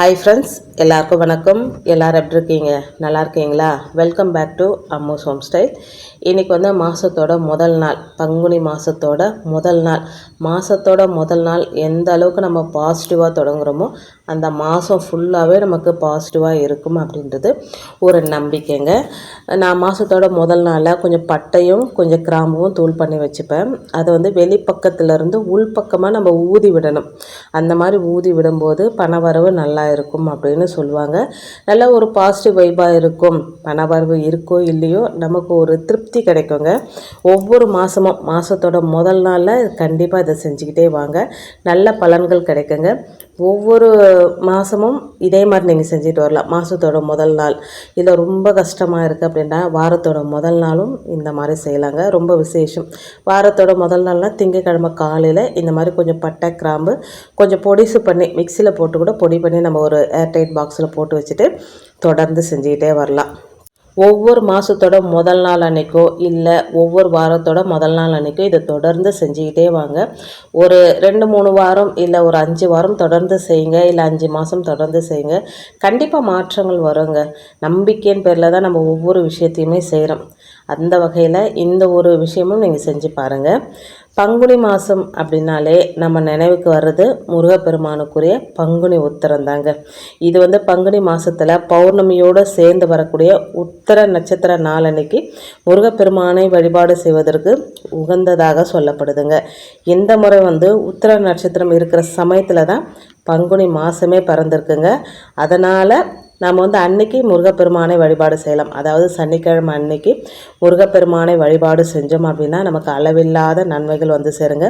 Hi friends எல்லாருக்கும் வணக்கம். எல்லோரும் எப்படி இருக்கீங்க? நல்லா இருக்கீங்களா? Welcome back to Ammu's home style இன்றைக்கி வந்து மாதத்தோட முதல் நாள் பங்குனி மாதத்தோட முதல் நாள். மாதத்தோட முதல் நாள் எந்த அளவுக்கு நம்ம பாசிட்டிவாக தொடங்குறோமோ அந்த மாதம் ஃபுல்லாகவே நமக்கு பாசிட்டிவாக இருக்கும் அப்படின்றது ஒரு நம்பிக்கைங்க. நான் மாதத்தோட முதல் நாளில் கொஞ்சம் பட்டையும் கொஞ்சம் கிராம்பும் தூள் பண்ணி வச்சுப்பேன். அதை வந்து வெளிப்பக்கத்துலேருந்து உள்பக்கமாக நம்ம ஊதி விடணும். அந்த மாதிரி ஊதி விடும்போது பணவரவு நல்லா நல்லா இருக்கும் அப்படின்னு சொல்லுவாங்க. நல்ல ஒரு பாசிட்டிவ் வைபாக இருக்கும். பணவரவு இருக்கோ இல்லையோ நமக்கு ஒரு திருப்தி கிடைக்குங்க. ஒவ்வொரு மாதமும் மாதத்தோட முதல் நாளில் கண்டிப்பாக இதை செஞ்சுக்கிட்டே வாங்க. நல்ல பலன்கள் கிடைக்குங்க. ஒவ்வொரு மாதமும் இதே மாதிரி நீங்கள் செஞ்சுட்டு வரலாம். மாதத்தோட முதல் நாள். இல்லை ரொம்ப கஷ்டமாக இருக்குது அப்படின்னா வாரத்தோட முதல் நாளும் இந்த மாதிரி செய்யலாங்க. ரொம்ப விசேஷம். வாரத்தோட முதல் நாள்னால் திங்கக்கிழமை காலையில் இந்த மாதிரி கொஞ்சம் பட்டை கிராம்பு கொஞ்சம் பொடிசு பண்ணி மிக்சியில் போட்டு கூட பொடி பண்ணி நம்ம ஒரு ஏர்டைட் பாக்ஸில் போட்டு வச்சுட்டு தொடர்ந்து செஞ்சுக்கிட்டே வரலாம். ஒவ்வொரு மாதத்தோட முதல் நாள் அன்றைக்கோ இல்லை ஒவ்வொரு வாரத்தோட முதல் நாள் அன்றைக்கோ இதை தொடர்ந்து செஞ்சுக்கிட்டே வாங்க. ஒரு ரெண்டு மூணு வாரம் இல்லை ஒரு அஞ்சு வாரம் தொடர்ந்து செய்யுங்க. இல்லை அஞ்சு மாதம் தொடர்ந்து செய்யுங்க. கண்டிப்பாக மாற்றங்கள் வருங்க. நம்பிக்கையின் பேரில் தான் நம்ம ஒவ்வொரு விஷயத்தையுமே செய்கிறோம் அந்த வகையில் இந்த ஒரு விஷயமும் நீங்கள் செஞ்சு பாருங்கள் பங்குனி மாதம் அப்படின்னாலே நம்ம நினைவுக்கு வர்றது முருகப்பெருமானுக்குரிய பங்குனி உத்தரம் தாங்க இது வந்து பங்குனி மாதத்தில் பௌர்ணமியோடு சேர்ந்து வரக்கூடிய உத்தர நட்சத்திர நாளன்னைக்கு முருகப்பெருமானை வழிபாடு செய்வதற்கு உகந்ததாக சொல்லப்படுதுங்க. இந்த முறை வந்து உத்தர நட்சத்திரம் இருக்கிற சமயத்தில் தான் பங்குனி மாதமே பிறந்திருக்குங்க. அதனால் நாம் வந்து அன்னைக்கு முருகப்பெருமானை வழிபாடு செய்யலாம். அதாவது சனிக்கிழமை அன்னைக்கு முருகப்பெருமானை வழிபாடு செஞ்சோம் அப்படின்னா நமக்கு அளவில்லாத நன்மைகள் வந்து சேருங்க.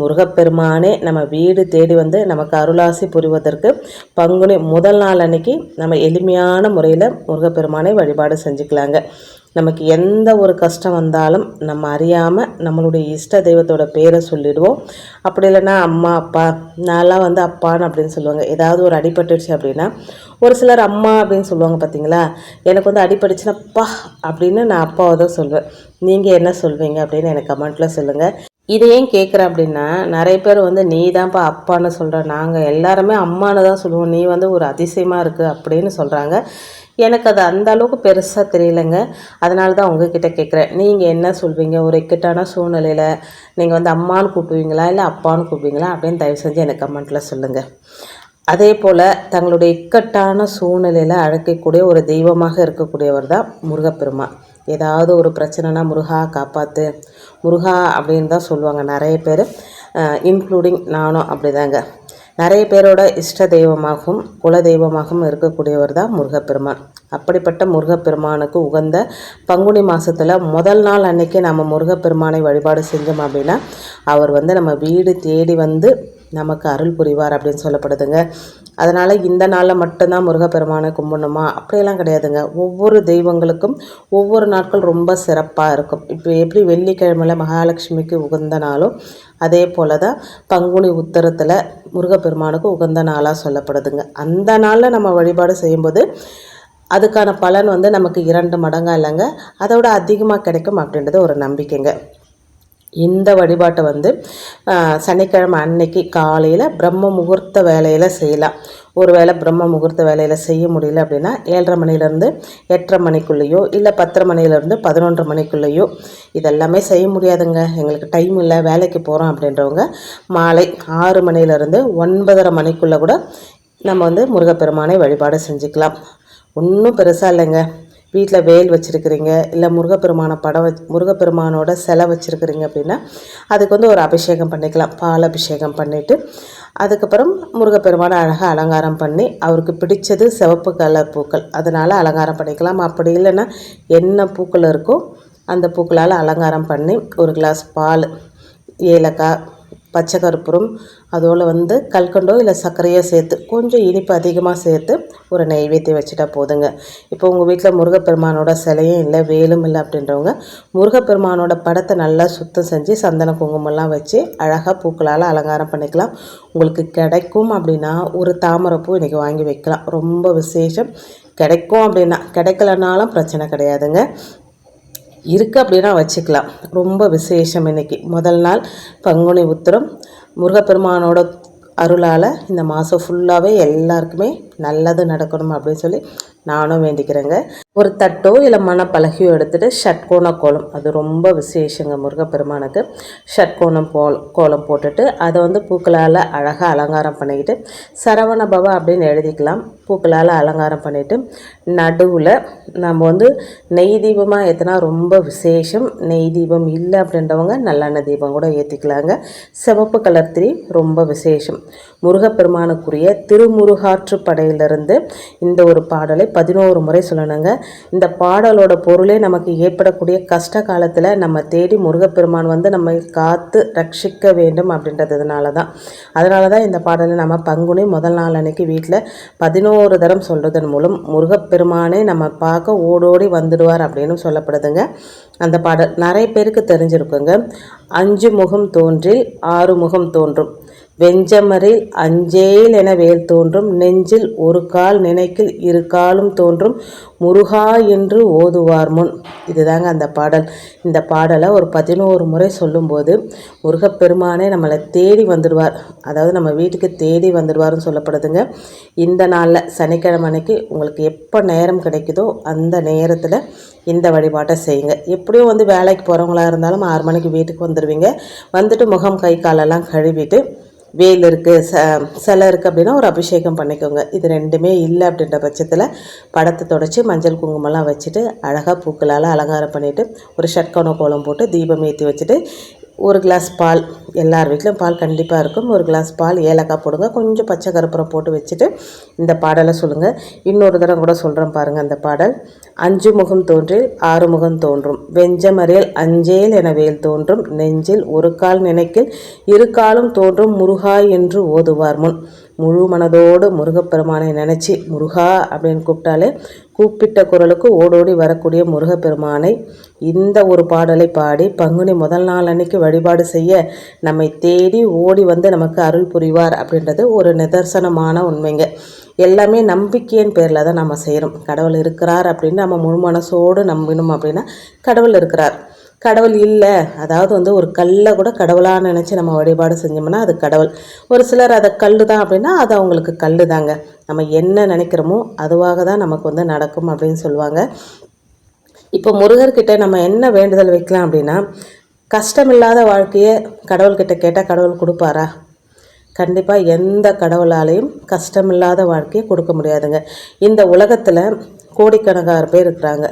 முருகப்பெருமானே நம்ம வீடு தேடி வந்து நமக்கு அருளாசி புரிவதற்கு பங்குனி முதல் நாள் அன்னைக்கு நம்ம எளிமையான முறையில் முருகப்பெருமானை வழிபாடு செஞ்சுக்கலாங்க. நமக்கு எந்த ஒரு கஷ்டம் வந்தாலும் நம்ம அறியாமல் நம்மளுடைய இஷ்ட தெய்வத்தோட பேரை சொல்லிடுவோம். அப்படி இல்லைன்னா அம்மா அப்பா நான்லாம் வந்து அப்பான்னு அப்படின்னு சொல்லுவாங்க. ஏதாவது ஒரு அடிபட்டுடுச்சு அப்படின்னா ஒரு சிலர் அம்மா அப்படின்னு சொல்லுவாங்க பார்த்தீங்களா? எனக்கு வந்து அடிபட்டுச்சுன்னா அப்பா அப்படின்னு நான் அப்பாவை தான் சொல்வேன். நீங்கள் என்ன சொல்வீங்க அப்படின்னு எனக்கு கமெண்ட்டில் சொல்லுங்கள் இதை ஏன் கேட்குறேன் அப்படின்னா நிறைய பேர் வந்து நீ தான்ப்பா அப்பான்னு சொல்கிற நாங்கள் எல்லாருமே அம்மானு தான் சொல்லுவோம். நீ வந்து ஒரு அதிசயமாக இருக்குது அப்படின்னு சொல்கிறாங்க எனக்கு அது அந்த அளவுக்கு பெருசாக தெரியலைங்க. அதனால தான் உங்ககிட்ட கேட்குறேன் நீங்கள் என்ன சொல்வீங்க? ஒரு இக்கட்டான சூழ்நிலையில் நீங்கள் வந்து அம்மான்னு கூப்பிடுவீங்களா? இல்லை அப்பான்னு கூப்பிடுவீங்களா? அப்படின்னு தயவு செஞ்சு எனக்கு கமெண்ட்டில் சொல்லுங்கள் அதே போல் தங்களுடைய இக்கட்டான சூழ்நிலையில் அழைக்கக்கூடிய ஒரு தெய்வமாக இருக்கக்கூடியவர் தான் முருகப்பெருமான் ஏதாவது ஒரு பிரச்சனைனா முருகா காப்பாற்று முருகா அப்படின்னு தான் சொல்லுவாங்க நிறைய பேர். இன்க்ளூடிங் நானும் அப்படிதாங்க. நிறைய பேரோட இஷ்ட தெய்வமாகவும் குல தெய்வமாகவும் இருக்கக்கூடியவர் தான் முருகப்பெருமான். அப்படிப்பட்ட முருகப்பெருமானுக்கு உகந்த பங்குனி மாதத்தில் முதல் நாள் அன்றைக்கி நம்ம முருகப்பெருமானை வழிபாடு செஞ்சோம் அப்படின்னா அவர் வந்து நம்ம வீடு தேடி வந்து நமக்கு அருள் புரிவார் அப்படின்னு சொல்லப்படுதுங்க. அதனால் இந்த நாளில் மட்டும்தான் முருகப்பெருமானை கும்பிடணுமா? அப்படியெல்லாம் கிடையாதுங்க. ஒவ்வொரு தெய்வங்களுக்கும் ஒவ்வொரு நாட்கள் ரொம்ப சிறப்பாக இருக்கும். இப்போ எப்படி வெள்ளிக்கிழமையில் மகாலட்சுமிக்கு உகந்த நாளும் அதே போல் தான் பங்குனி உத்தரத்தில் முருகப்பெருமானுக்கு உகந்த நாளாக சொல்லப்படுதுங்க. அந்த நாளில் நம்ம வழிபாடு செய்யும்போது அதுக்கான பலன் வந்து நமக்கு இரண்டு மடங்காக இல்லைங்க. அதோட அதிகமாக கிடைக்கும் அப்படின்றது ஒரு நம்பிக்கைங்க. இந்த வழிபாட்டை வந்து சனிக்கிழமை அன்னைக்கு காலையில் பிரம்ம முகூர்த்த வேலையில் செய்யலாம். ஒரு வேளை பிரம்ம முகூர்த்த வேலையில் செய்ய முடியல அப்படின்னா ஏழரை மணிலேருந்து எட்டரை மணிக்குள்ளேயோ இல்லை பத்தரை மணிலேருந்து பதினொன்றரை மணிக்குள்ளேயோ இதெல்லாமே செய்ய முடியாதுங்க. எங்களுக்கு டைம் இல்லை வேலைக்கு போகிறோம் அப்படின்றவங்க மாலை ஆறு மணிலேருந்து ஒன்பதரை மணிக்குள்ளே கூட நம்ம வந்து முருகப்பெருமானை வழிபாடு செஞ்சுக்கலாம். ஒன்றும் பெருசாக இல்லைங்க. வீட்டில் வேல் வச்சுருக்கிறீங்க இல்லை முருகப்பெருமான படம் வச் முருகப்பெருமானோட சிலை வச்சுருக்கிறீங்க அப்படின்னா அதுக்கு வந்து ஒரு அபிஷேகம் பண்ணிக்கலாம். பால் அபிஷேகம் பண்ணிவிட்டு அதுக்கப்புறம் முருகப்பெருமானை அழகாக அலங்காரம் பண்ணி அவருக்கு பிடிச்சது சிவப்பு கலர் பூக்கள். அதனால் அலங்காரம் பண்ணிக்கலாம். அப்படி இல்லைன்னா என்ன பூக்கள் இருக்கோ அந்த பூக்களால் அலங்காரம் பண்ணி ஒரு கிளாஸ் பால் ஏலக்காய் பச்சை கருப்பூரம் அதோடு வந்து கல்கண்டோ இல்லை சர்க்கரையோ சேர்த்து கொஞ்சம் இனிப்பு அதிகமாக சேர்த்து ஒரு நெய்வேத்தியம் வச்சுட்டா போதுங்க. இப்போ உங்கள் வீட்டில் முருகப்பெருமானோட சிலையும் இல்லை வேலும் இல்லை அப்படின்றவங்க முருகப்பெருமானோட படத்தை நல்லா சுத்தம் செஞ்சு சந்தன குங்குமம்லாம் வச்சு அழகாக பூக்களால் அலங்காரம் பண்ணிக்கலாம். உங்களுக்கு கிடைக்கும் அப்படின்னா ஒரு தாமரைப்பூ இன்றைக்கி வாங்கி வைக்கலாம். ரொம்ப விசேஷம். கிடைக்கும் அப்படின்னா கிடைக்கலனாலும் பிரச்சனை கிடையாதுங்க. இருக்குது அப்படின்னா வச்சுக்கலாம். ரொம்ப விசேஷம் இன்றைக்கி முதல் நாள் பங்குனி உத்திரம் முருகப்பெருமானோட அருளால் இந்த மாதம் ஃபுல்லாகவே எல்லாருக்குமே நல்லது நடக்கணும் அப்படின்னு சொல்லி நானும் வேண்டிக்கிறேங்க. ஒரு தட்டோ இல்லை மணப்பலகையோ எடுத்துகிட்டு ஷட்கோண கோலம். அது ரொம்ப விசேஷங்க முருகப்பெருமானுக்கு. ஷட்கோணம் போல் கோலம் போட்டுட்டு அதை வந்து பூக்களால் அழகாக அலங்காரம் பண்ணிக்கிட்டு சரவண பவ அப்படின்னு எழுதிக்கலாம். பூக்களால் அலங்காரம் பண்ணிவிட்டு நடுவில் நம்ம வந்து நெய் தீபமாக ஏற்றினா ரொம்ப விசேஷம். நெய் தீபம் இல்லை அப்படின்றவங்க நல்லெண்ணெய் தீபம் கூட ஏற்றிக்கலாங்க சிவப்பு கலர் திரி ரொம்ப விசேஷம். முருகப்பெருமானுக்குரிய திருமுருகாற்று படையிலிருந்து இந்த ஒரு பாடலை பதினோரு முறை சொல்லணுங்க. இந்த பாடலோட பொருளே நமக்கு ஏற்படக்கூடிய கஷ்ட காலத்தில் நம்ம தேடி முருகப்பெருமான் வந்து நம்ம காத்து ரட்சிக்க வேண்டும் அப்படின்றதுனால தான் அதனால தான் இந்த பாடலை நம்ம பங்குனி முதல் நாள் அன்னைக்கு வீட்டில் பதினோரு தரம் சொல்கிறதன் மூலம் முருகப்பெருமானே நம்ம பார்க்க ஓடோடி வந்துடுவார் அப்படின்னு சொல்லப்படுதுங்க. அந்த பாடல் நிறைய பேருக்கு தெரிஞ்சிருக்குங்க. அஞ்சு முகம் தோன்றில் ஆறு முகம் தோன்றும். வெஞ்சமரில் அஞ்சேல் என வேல் தோன்றும் நெஞ்சில் ஒரு கால் நினைக்கில் இரு காலும் தோன்றும் முருகா என்று ஓதுவார் முன். இதுதாங்க அந்த பாடல். இந்த பாடலை ஒரு பதினோரு முறை சொல்லும்போது முருகப்பெருமானே நம்மளை தேடி வந்துடுவார். அதாவது நம்ம வீட்டுக்கு தேடி வந்துடுவார்னு சொல்லப்படுதுங்க. இந்த நாளில் சனிக்கிழமை அன்னைக்கு உங்களுக்கு எப்போ நேரம் கிடைக்குதோ அந்த நேரத்தில் இந்த வழிபாட்டை செய்யுங்க. எப்படியும் வந்து வேலைக்கு போகிறவங்களா இருந்தாலும் ஆறு மணிக்கு வீட்டுக்கு வந்துடுவீங்க. வந்துட்டு முகம் கை காலெல்லாம் கழுவிட்டு வேல் இருக்குது ச சிலை இருக்குது அப்படின்னா ஒரு அபிஷேகம் பண்ணிக்கோங்க. இது ரெண்டுமே இல்லை அப்படின்ற பட்சத்தில் படத்தை தொடச்சி மஞ்சள் குங்குமம்லாம் வச்சுட்டு அழகாக பூக்களால் அலங்காரம் பண்ணிவிட்டு ஒரு ஷட்கோண கோலம் போட்டு தீபம் ஏற்றி வச்சுட்டு ஒரு கிளாஸ் பால் எல்லார் வீட்லேயும் பால் கண்டிப்பாக இருக்கும். ஒரு கிளாஸ் பால் ஏலக்காய் போடுங்க. கொஞ்சம் பச்சை கருப்புரம் போட்டு வச்சுட்டு இந்த பாடலை சொல்லுங்கள் இன்னொரு தடவை கூட சொல்கிறேன் பாருங்கள் அந்த பாடல். அஞ்சு முகம் தோன்றில் ஆறு முகம் தோன்றும். வெஞ்சமறியல் அஞ்சேல் என வேல் தோன்றும். நெஞ்சில் ஒரு கால் நினைக்கில் இரு காலும் தோன்றும் முருகாய் என்று ஓதுவார் முன். முழு மனதோடு முருகப்பெருமானை நினச்சி முருகா அப்படின்னு கூப்பிட்டாலே கூப்பிட்ட குரலுக்கு ஓடோடி வரக்கூடிய முருகப்பெருமானை இந்த ஒரு பாடலை பாடி பங்குனி முதல் நாள் அன்னைக்கு வழிபாடு செய்ய நம்மை தேடி ஓடி வந்து நமக்கு அருள் புரிவார் அப்படின்றது ஒரு நிதர்சனமான உண்மைங்க. எல்லாமே நம்பிக்கையின் பேரில் தான் நம்ம செய்கிறோம் கடவுள் இருக்கிறார் அப்படின்னு நம்ம முழு மனசோடு நம்பினோம் அப்படின்னா கடவுள் இருக்கிறார். கடவுள் இல்லை. அதாவது வந்து ஒரு கல்லை கூட கடவுளாக நினச்சி நம்ம வழிபாடு செஞ்சோம்னா அது கடவுள். ஒரு சிலர் அதை கல் தான் அப்படின்னா அது அவங்களுக்கு கல் தாங்க நம்ம என்ன நினைக்கிறோமோ அதுவாக தான் நமக்கு வந்து நடக்கும் அப்படின்னு சொல்லுவாங்க. இப்போ முருகர்கிட்ட நம்ம என்ன வேண்டுதல் வைக்கலாம் அப்படின்னா கஷ்டமில்லாத வாழ்க்கையை கடவுள்கிட்ட கேட்டால் கடவுள் கொடுப்பாரா? கண்டிப்பாக எந்த கடவுளாலையும் கஷ்டமில்லாத வாழ்க்கையை கொடுக்க முடியாதுங்க. இந்த உலகத்தில் கோடிக்கணக்கான பேர் இருக்கிறாங்க.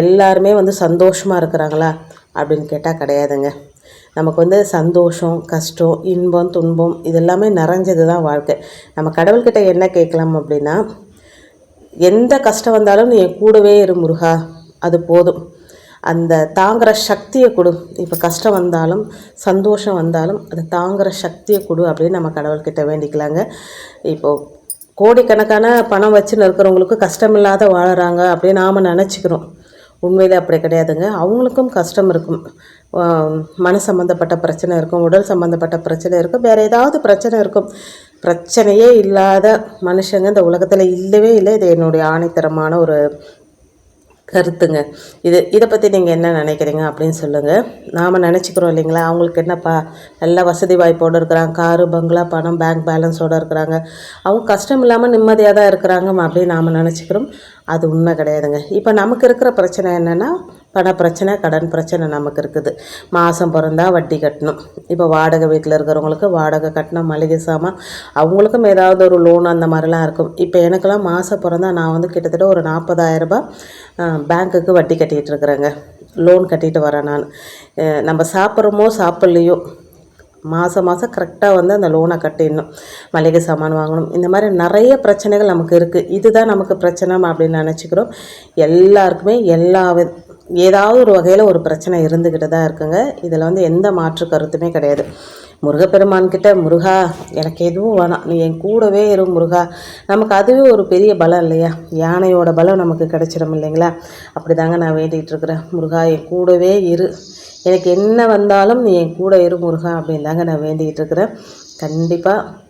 எல்லாருமே வந்து சந்தோஷமாக இருக்கிறாங்களா? அப்படின்னு கேட்டால் கிடையாதுங்க. நமக்கு வந்து சந்தோஷம் கஷ்டம் இன்பம் துன்பம் இதெல்லாமே நிறைஞ்சது தான் வாழ்க்கை. நம்ம கடவுள்கிட்ட என்ன கேட்கலாம் அப்படின்னா எந்த கஷ்டம் வந்தாலும் நீ என் கூடவே இரு முருகா அது போதும். அந்த தாங்குகிற சக்தியை கொடு. இப்போ கஷ்டம் வந்தாலும் சந்தோஷம் வந்தாலும் அது தாங்குகிற சக்தியை கொடு அப்படின்னு நம்ம கடவுள்கிட்ட வேண்டிக்கலாங்க. இப்போது கோடிக்கணக்கான பணம் வச்சுன்னு இருக்கிறவங்களுக்கு கஷ்டமில்லாத வாழறாங்க அப்படின்னு நாம் நினச்சிக்கிறோம். உண்மையில் அப்படி கிடையாதுங்க. அவங்களுக்கும் கஷ்டம் இருக்கும். மன சம்மந்தப்பட்ட பிரச்சனை இருக்கும் உடல் சம்மந்தப்பட்ட பிரச்சனை இருக்கும் வேறு ஏதாவது பிரச்சனை இருக்கும். பிரச்சனையே இல்லாத மனுஷங்க இந்த உலகத்தில் இல்லவே இல்லை. இது என்னுடைய ஆணைத்தரமான ஒரு கருத்துங்க. இது இதை பற்றி நீங்கள் என்ன நினைக்கிறீங்க அப்படின்னு சொல்லுங்கள் நாம் நினச்சிக்கிறோம் இல்லைங்களா? அவங்களுக்கு என்னப்பா? நல்ல வசதி வாய்ப்போடு இருக்கிறாங்க. காரு பங்களா பணம் பேங்க் பேலன்ஸோடு இருக்கிறாங்க. அவங்க கஷ்டம் இல்லாமல் நிம்மதியாக தான் இருக்கிறாங்க அப்படின்னு நாம் நினச்சிக்கிறோம். அது உண்மை கிடையாதுங்க. இப்போ நமக்கு இருக்கிற பிரச்சனை என்னென்னா பண பிரச்சனை கடன் பிரச்சனை நமக்கு இருக்குது. மாதம் பிறந்தா வட்டி கட்டணும். இப்போ வாடகை வீட்டில் இருக்கிறவங்களுக்கு வாடகை கட்டணும் மளிகை சாமான் அவங்களுக்கும் ஏதாவது ஒரு லோன் அந்த மாதிரிலாம் இருக்கும். இப்போ எனக்கெல்லாம் மாதம் பிறந்தா நான் வந்து கிட்டத்தட்ட ஒரு நாற்பதாயிரரூபா பேங்க்குக்கு வட்டி கட்டிகிட்டு இருக்கிறேங்க. லோன் கட்டிட்டு வரேன் நான். நம்ம சாப்பிட்றோமோ சாப்பிட்லையோ மாதம் மாதம் கரெக்டாக வந்து அந்த லோனை கட்டிடணும். மளிகை சாமான் வாங்கணும். இந்த மாதிரி நிறைய பிரச்சனைகள் நமக்கு இருக்குது இதுதான் நமக்கு பிரச்சனை அப்படின்னு நினச்சிக்கிறோம். எல்லாருக்குமே எல்லா ஏதாவது ஒரு வகையில் ஒரு பிரச்சனை இருந்துக்கிட்டு தான் இருக்குங்க. இதில் வந்து எந்த மாற்று கருத்துமே கிடையாது. முருகப்பெருமான்கிட்ட முருகா எனக்கு எதுவும் வேணாம். நீ என் கூடவே இரு முருகா. நமக்கு அதுவே ஒரு பெரிய பலம் இல்லையா? யானையோட பலம் நமக்கு கிடைச்சிடும் இல்லைங்களா? அப்படி தாங்க நான் வேண்டிகிட்டு இருக்கிறேன். முருகா என் கூடவே இரு. எனக்கு என்ன வந்தாலும் நீ என் கூட இரு முருகா. அப்படின்னு தாங்க நான் வேண்டிகிட்டு இருக்கிறேன். கண்டிப்பாக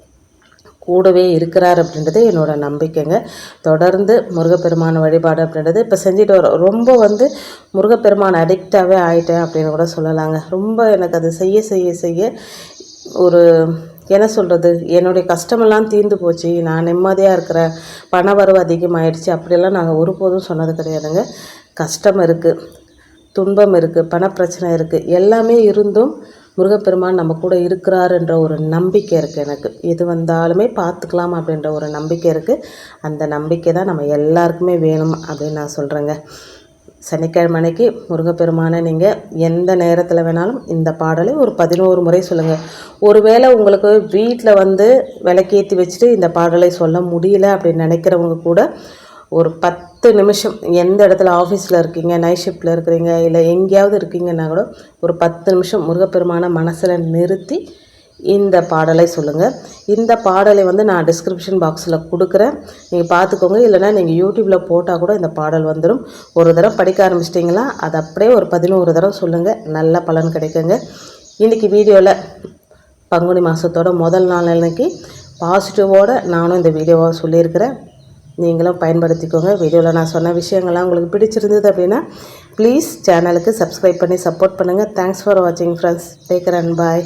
கூடவே இருக்கிறார் அப்படின்றது என்னோடய நம்பிக்கைங்க. தொடர்ந்து முருகப்பெருமான வழிபாடு அப்படின்றது இப்போ செஞ்சுட்டு வரோம். ரொம்ப வந்து முருகப்பெருமான் அடிக்டாகவே ஆயிட்டேன் அப்படின்னு கூட சொல்லலாங்க. ரொம்ப எனக்கு அது செய்ய செய்ய செய்ய ஒரு என்ன சொல்கிறது என்னுடைய கஷ்டமெல்லாம் தீர்ந்து போச்சு. நான் நிம்மதியாக இருக்கிறேன் பண வரவு அதிகமாகிடுச்சு அப்படியெல்லாம் நாங்கள் ஒருபோதும் சொன்னது கிடையாதுங்க. கஷ்டம் இருக்குது துன்பம் இருக்குது பணப்பிரச்சனை இருக்குது எல்லாமே இருந்தும் முருகப்பெருமான் நம்ம கூட இருக்கிறாருன்ற ஒரு நம்பிக்கை இருக்குது எனக்கு. எது வந்தாலுமே பார்த்துக்கலாம் அப்படின்ற ஒரு நம்பிக்கை இருக்குது அந்த நம்பிக்கை தான் நம்ம எல்லாருக்குமே வேணும் அப்படின்னு நான் சொல்கிறேங்க சனிக்கிழமை அன்னைக்கு முருகப்பெருமானை நீங்கள் எந்த நேரத்தில் வேணாலும் இந்த பாடலை ஒரு பதினோரு முறை சொல்லுங்கள் ஒருவேளை உங்களுக்கு வீட்டில் வந்து விளக்கேற்றி வச்சுட்டு இந்த பாடலை சொல்ல முடியல அப்படின்னு நினைக்கிறவங்க கூட ஒரு பத்து நிமிஷம் எந்த இடத்துல ஆஃபீஸில் இருக்கீங்க நைட் ஷிஃப்ட்டில் இருக்கிறீங்க இல்லை எங்கேயாவது இருக்கீங்கன்னா கூட ஒரு பத்து நிமிஷம் முருகப்பெருமான மனசில் நிறுத்தி இந்த பாடலை சொல்லுங்கள் இந்த பாடலை வந்து நான் டிஸ்கிரிப்ஷன் பாக்ஸில் கொடுக்குறேன். நீங்கள் பார்த்துக்கோங்க. இல்லைனா நீங்கள் யூடியூப்பில் போட்டால் கூட இந்த பாடல் வந்துடும் ஒரு தடவை படிக்க ஆரம்பிச்சிட்டிங்களா? அது அப்படியே ஒரு பதினோரு தடவை சொல்லுங்கள் நல்ல பலன் கிடைக்குங்க. இன்றைக்கி வீடியோவில் பங்குனி மாதத்தோட முதல் நாள் அன்னைக்கு பாசிட்டிவோடு நானும் இந்த வீடியோவை சொல்லியிருக்கிறேன். நீங்களும் பயன்படுத்திக்கோங்க. வீடியோவில் நான் சொன்ன விஷயங்கள்லாம் உங்களுக்கு பிடிச்சிருந்தது அப்படின்னா ப்ளீஸ் சேனலுக்கு சப்ஸ்கிரைப் பண்ணி சப்போர்ட் பண்ணுங்கள் தேங்க்ஸ் ஃபார் வாட்சிங் ஃப்ரெண்ட்ஸ் டேக் அண்ட் பாய்